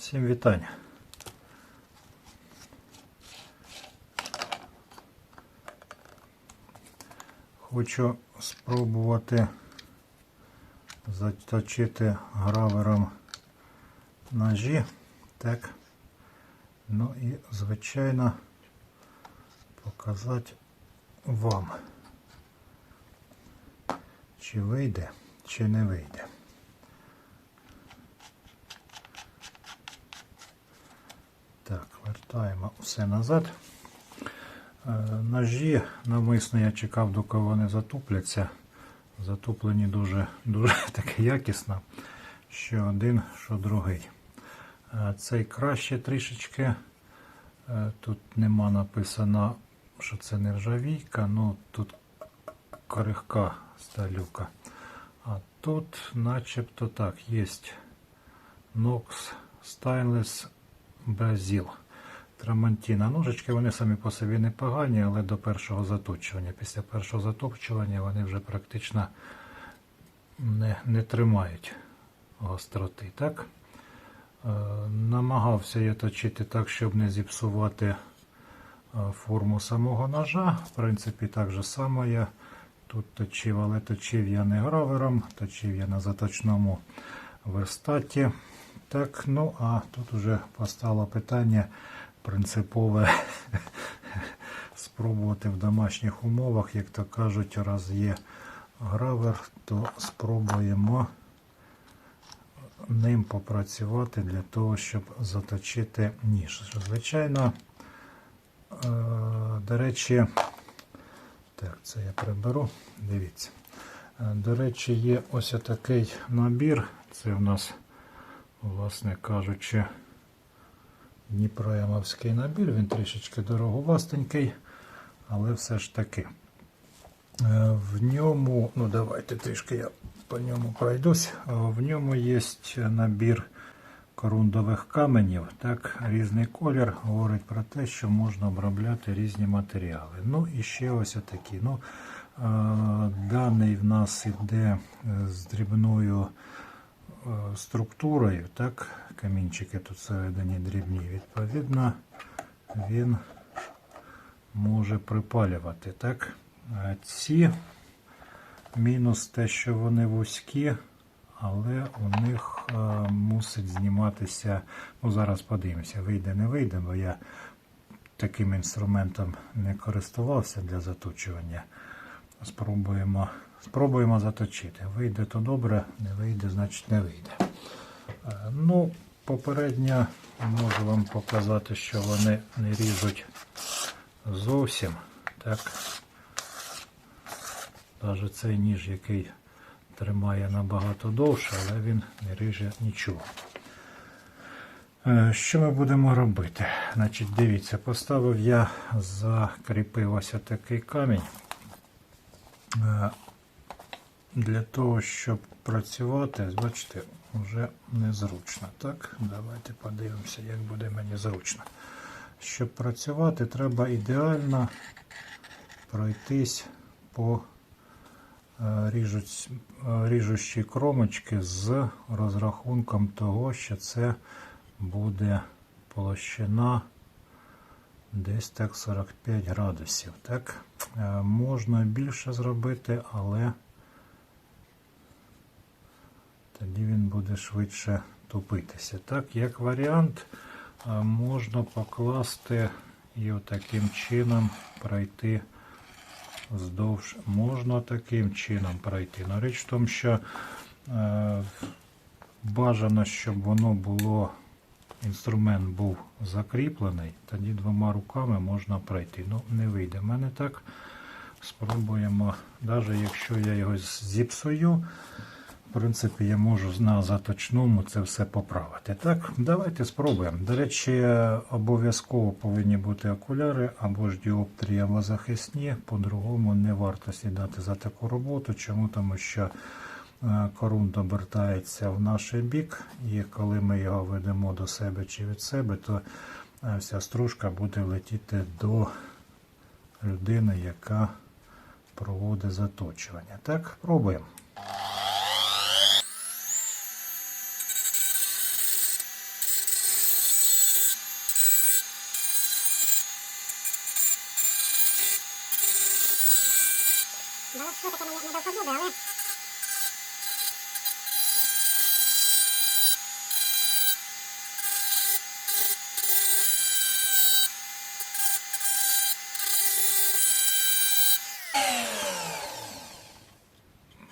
Всім вітання. Хочу спробувати заточити гравером ножі. Так. Ну і, звичайно, показати вам, чи вийде, чи не вийде. Так, вертаємо все назад. Е, Ножі навмисно я чекав, доки вони затупляться. Затуплені дуже, дуже таке якісно, що один, що другий. Е, Цей краще трішечки. Е, Тут нема написано, що це нержавійка, ну тут крихка сталюка. А тут начебто так, є Nox Stainless Brazil. Трамантіна. Ножички вони самі по собі не погані, але до першого заточування. Після першого заточування вони вже практично не, не тримають гостроти. Так? Е, намагався я точити так, щоб не зіпсувати е, форму самого ножа. В принципі, так же само я тут точив, але точив я не гравером, точив я на заточному верстаті. Так, ну а тут вже постало питання принципове спробувати в домашніх умовах, як то кажуть, раз є гравер, то спробуємо ним попрацювати для того, щоб заточити ніж. Звичайно, е, до речі, так, це я приберу. Дивіться. Е, До речі, є ось такий набір. Це в нас, власне кажучи, Дніпроємовський набір. Він трішечки дороговастенький, але все ж таки. Е, В ньому, ну давайте трішки я по ньому пройдусь. Е, В ньому є набір корундових каменів. Так, різний колір говорить про те, що можна обробляти різні матеріали. Ну і ще ось такі. Ну, е, даний в нас іде з дрібною структурою, так, камінчики тут всередині дрібні. Відповідно, він може припалювати. Так. Е, Ці мінус те, що вони вузькі, але у них е, мусить зніматися. Ну, зараз подивимося, вийде, не вийде, бо я таким інструментом не користувався для заточування. Спробуємо, спробуємо заточити. Вийде то добре, не вийде, значить не вийде. Е, Ну, попередньо можу вам показати, що вони не ріжуть зовсім. Так. Навіть цей ніж, який тримає набагато довше, але він не ріже нічого. Е, Що ми будемо робити? Значить, дивіться, поставив я, закріпив ось такий камінь. Для того, щоб працювати, бачите, вже незручно. Так, давайте подивимося, як буде мені зручно. Щоб працювати, треба ідеально пройтись по е, ріжуть, е, кромочки з розрахунком того, що це буде площина десь так 45 градусів. Так? Е, Можна більше зробити, але тоді він буде швидше тупитися. Так, як варіант, е, можна покласти і отаким чином пройти вздовж. Можна таким чином пройти. Но річ в тому, що е, бажано, щоб воно було, інструмент був закріплений, тоді двома руками можна пройти. Ну, не вийде в мене так. Спробуємо, навіть якщо я його зіпсую, в принципі, я можу на заточному це все поправити. Так, давайте спробуємо. До речі, обов'язково повинні бути окуляри або ж діоптрії, або захисні. По-другому не варто сідати за таку роботу. Чому? Тому що е, корунд обертається в наш бік, і коли ми його ведемо до себе чи від себе, то е, вся стружка буде летіти до людини, яка проводить заточування. Так, пробуємо. Ну, таке не, не довгозубе, але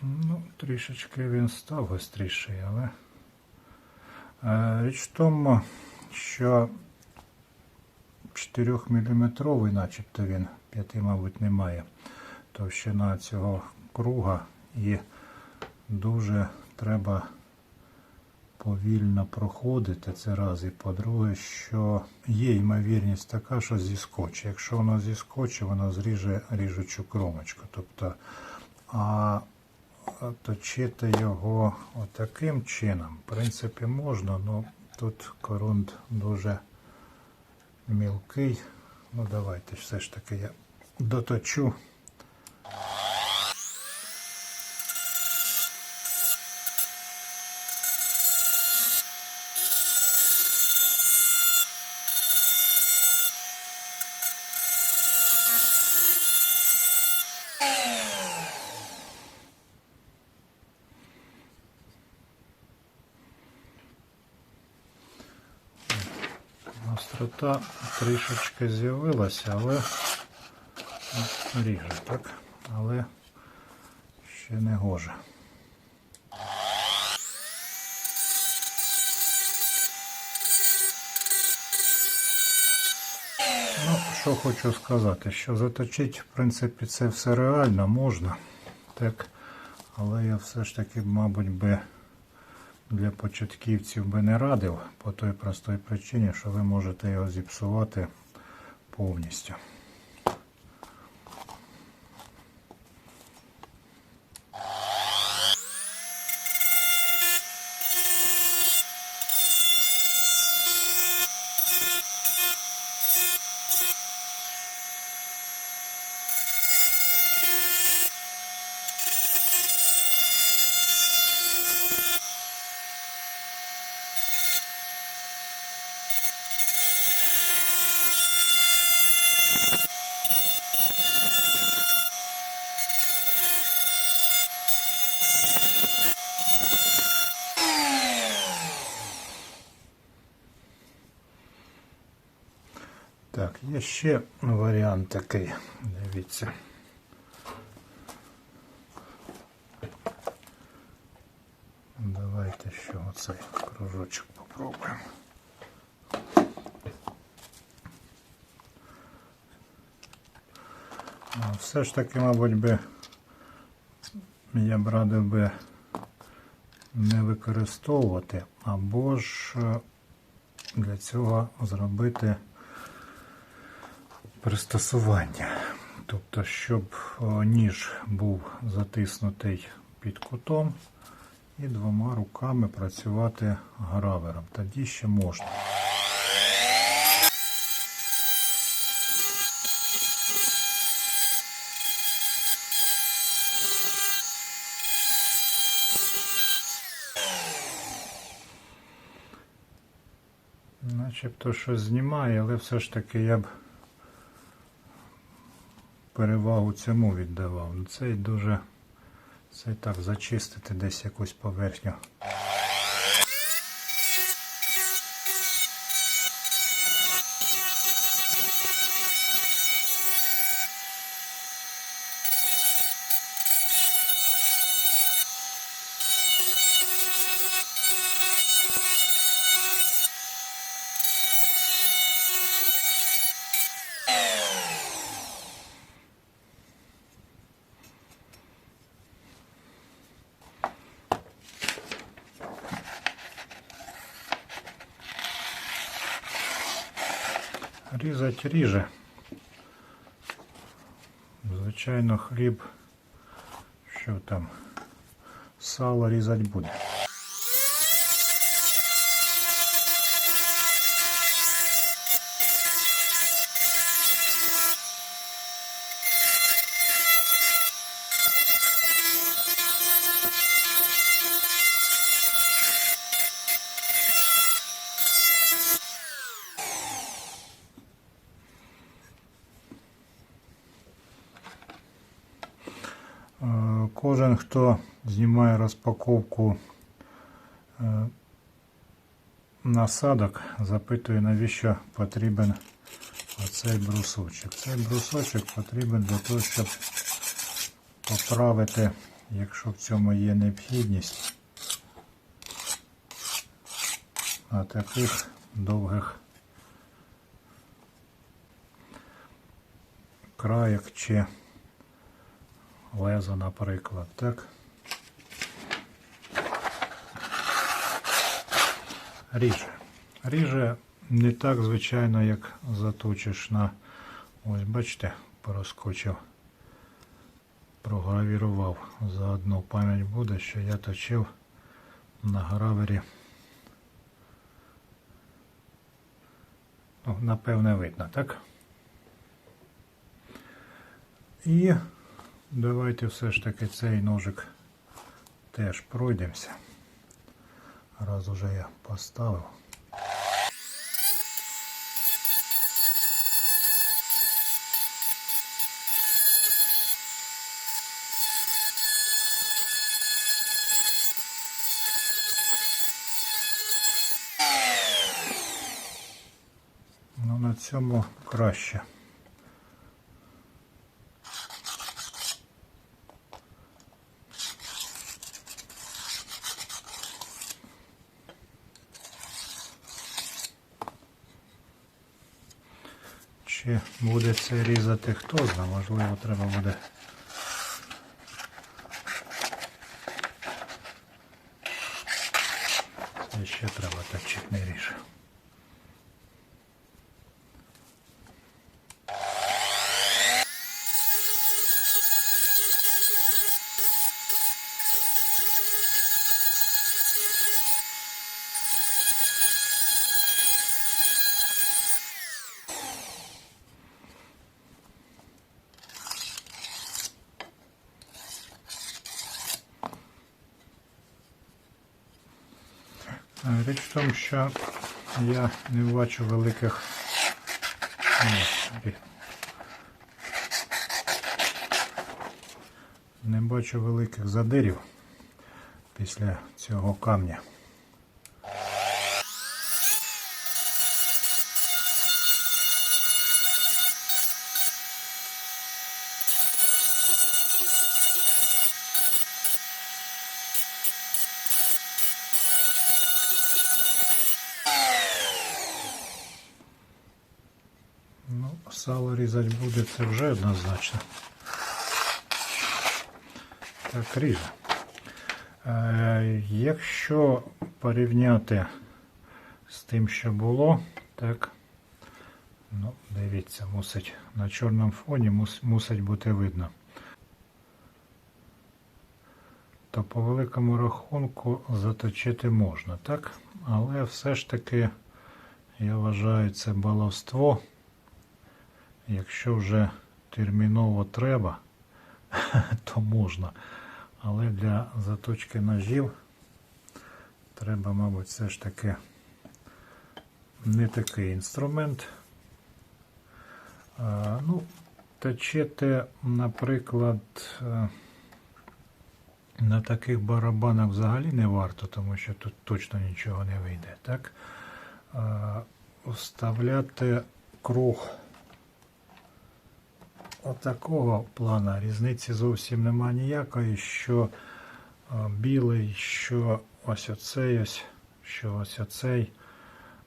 Ну, трішечки він став гостріший, але е, річ в тому, що 4 мм, начебто він 5, мабуть, немає. Товщина цього круга і дуже треба повільно проходити це раз. І по-друге, що є ймовірність така, що зіскоче. Якщо воно зіскоче, воно зріже ріжучу кромочку. Тобто, а точити його отаким чином, в принципі, можна, але тут корунд дуже мілкий. Ну, давайте все ж таки я доточу. Острота трішечки з'явилася, але ріже, так? Але ще не гоже. Ну, що хочу сказати, що заточити, в принципі, це все реально можна, так, але я все ж таки, мабуть, би для початківців би не радив по той простій причині, що ви можете його зіпсувати повністю. Так, є ще варіант такий. Дивіться. Давайте ще оцей кружочок попробуємо. Все ж таки, мабуть, би я б радив би не використовувати, або ж е, для цього зробити пристосування. Тобто, щоб ніж був затиснутий під кутом і двома руками працювати гравером. Тоді ще можна. Начебто щось знімає, але все ж таки я б перевагу цьому віддавав. Ну, Цей дуже це так зачистити десь якусь поверхню. Різать ріже. Звичайно, хліб, що там, сало різать буде. Е, Кожен, хто знімає розпаковку е, насадок, запитує, навіщо потрібен оцей брусочок. Цей брусочок потрібен для того, щоб поправити, якщо в цьому є необхідність, на таких довгих краях чи лезо, наприклад, так? Ріже. Ріже не так, звичайно, як заточиш на. Ось, бачите, проскочив, програвірував. Заодно пам'ять буде, що я точив на гравері. Ну, напевне, видно, так? І давайте все ж таки цей ножик теж пройдемося. Раз уже я поставив. Ну, на цьому краще. Чи це різати хто знає, можливо, треба буде. Це ще треба точити не ріже. Е, Річ в тому, що я не бачу великих. Не бачу великих задирів після цього камня. Ну, сало різати буде, це вже однозначно. Так, ріже. Е, якщо порівняти з тим, що було, так, ну, дивіться, мусить на чорному фоні мус, мусить бути видно. То по великому рахунку заточити можна, так? Але все ж таки, я вважаю, це баловство. Якщо вже терміново треба, то можна. Але для заточки ножів треба, мабуть, все ж таки не такий інструмент. А, ну, точити, наприклад, е, на таких барабанах взагалі не варто, тому що тут точно нічого не вийде. Так? Вставляти круг отакого плана різниці зовсім нема ніякої, що е, білий, що ось оцей ось, що ось оцей,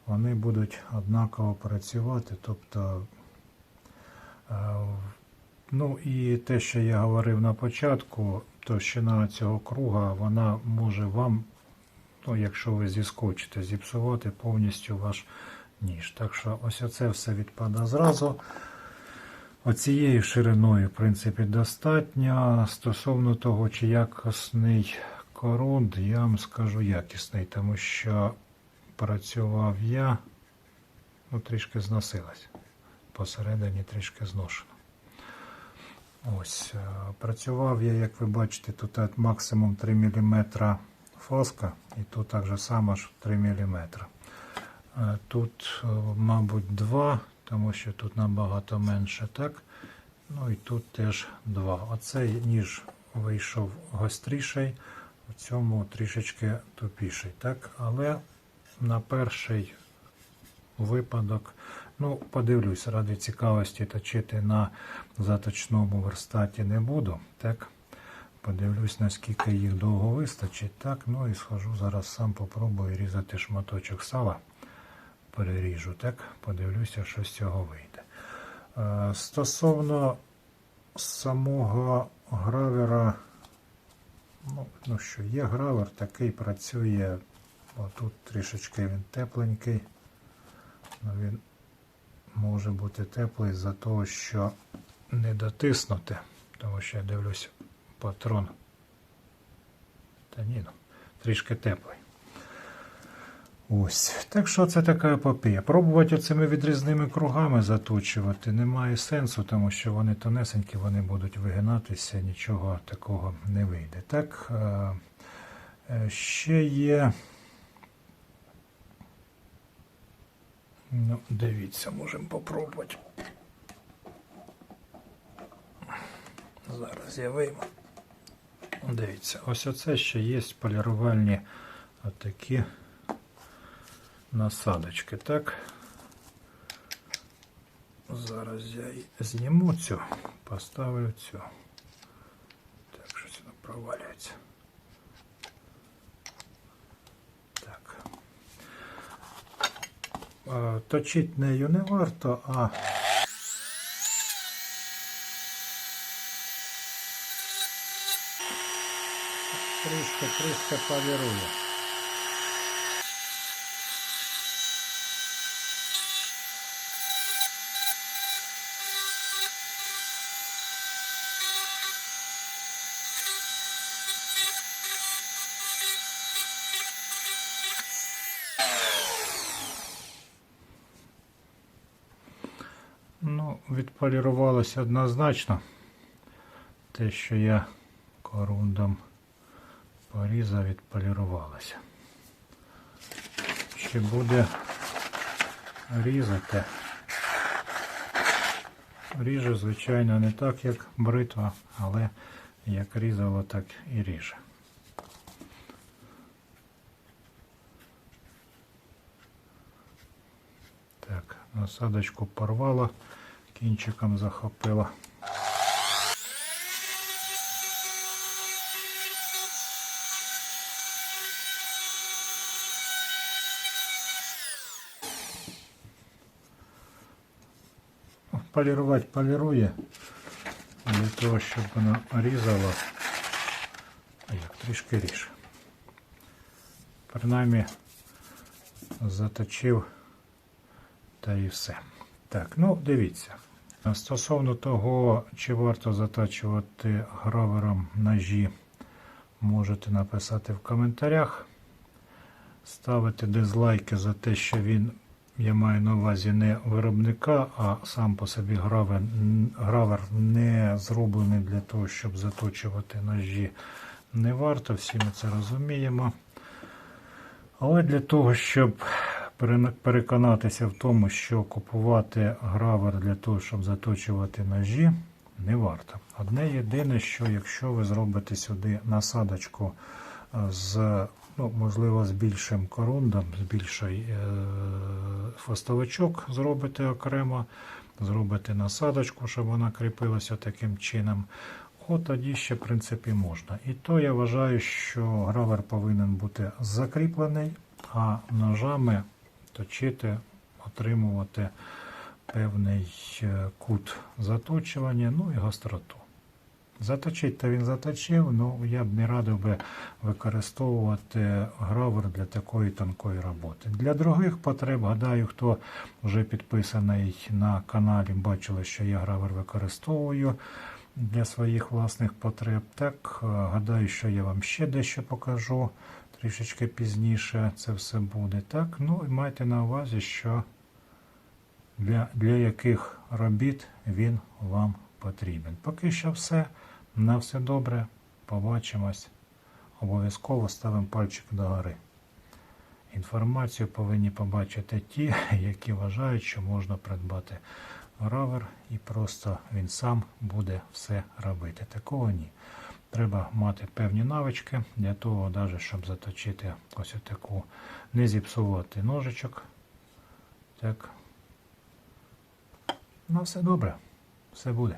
вони будуть однаково працювати. Тобто, е, ну і те, що я говорив на початку, товщина цього круга, вона може вам, ну, якщо ви зіскочите, зіпсувати повністю ваш ніж. Так що ось оце все відпада зразу. Оцією шириною, в принципі, достатньо. Стосовно того, чи якісний корунд, я вам скажу якісний, тому що працював я, ну, трішки зносилась. Посередині трішки зношено. Ось, е, працював я, як ви бачите, тут максимум 3 мм фоска, і тут так само ж 3 мм. Тут, е, мабуть, 2, тому що тут набагато менше, так? Ну і тут теж 2. Оцей ніж вийшов гостріший, в цьому трішечки тупіший. Так? Але на перший випадок, ну, подивлюсь, ради цікавості точити на заточному верстаті не буду. Так? Подивлюсь, наскільки їх довго вистачить. Так, ну і схожу зараз сам попробую різати шматочок сала. Переріжу, так, подивлюся, що з цього вийде. Е, Стосовно самого гравера, ну, ну що, є гравер, такий працює. Отут трішечки він тепленький. Ну, він може бути теплий за того, що не дотиснути, тому що я дивлюсь патрон. Та ні, ну, трішки теплий. Ось. Так що це така епопея. Пробувати оцими відрізними кругами заточувати немає сенсу, тому що вони тонесенькі, вони будуть вигинатися, нічого такого не вийде. Так, е, е, ще є. Ну, дивіться, можемо попробувати. Зараз я вийму. Дивіться, ось оце ще є полірувальні отакі насадочки, так? Зараз я зніму цю, поставлю цю. Так, щось воно провалюється. Так. Точить нею не варто, а трішки, трішки полірую. Ну, відполірувалося однозначно. Те, що я корундом порізав, відполірувалося. Чи буде різати? Ріже, звичайно, не так, як бритва, але як різало, так і ріже. Так, насадочку порвало, кінчиком захопило. Полірувати полірує для того, щоб воно різало, а як трішки ріже. Принаймні заточив та і все. Так, ну дивіться. Стосовно того, чи варто затачувати гравером ножі, можете написати в коментарях. Ставити дизлайки за те, що він, я маю на увазі не виробника, а сам по собі гравер, гравер не зроблений для того, щоб заточувати ножі. Не варто, всі ми це розуміємо. Але для того, щоб переконатися в тому, що купувати гравер для того, щоб заточувати ножі, не варто. Одне єдине, що якщо ви зробите сюди насадочку е, з, ну, можливо, з більшим корундом, з більший е, зробите окремо, зробите насадочку, щоб вона кріпилася таким чином. От тоді ще, в принципі, можна. І то я вважаю, що гравер повинен бути закріплений, а ножами точити, отримувати певний е, кут заточування, ну і гостроту. Заточить то він заточив, ну я б не радив би використовувати гравер для такої тонкої роботи. Для других потреб, гадаю, хто вже підписаний на каналі, бачили, що я гравер використовую для своїх власних потреб. Так, е, гадаю, що я вам ще дещо покажу трішечки пізніше це все буде. Так, ну і майте на увазі, що для, для яких робіт він вам потрібен. Поки що все. На все добре. Побачимось. Обов'язково ставимо пальчик догори. Інформацію повинні побачити ті, які вважають, що можна придбати гравер і просто він сам буде все робити. Такого ні. Треба мати певні навички для того, навіть, щоб заточити ось таку, не зіпсувати ножичок. Так. Ну, все добре, все буде.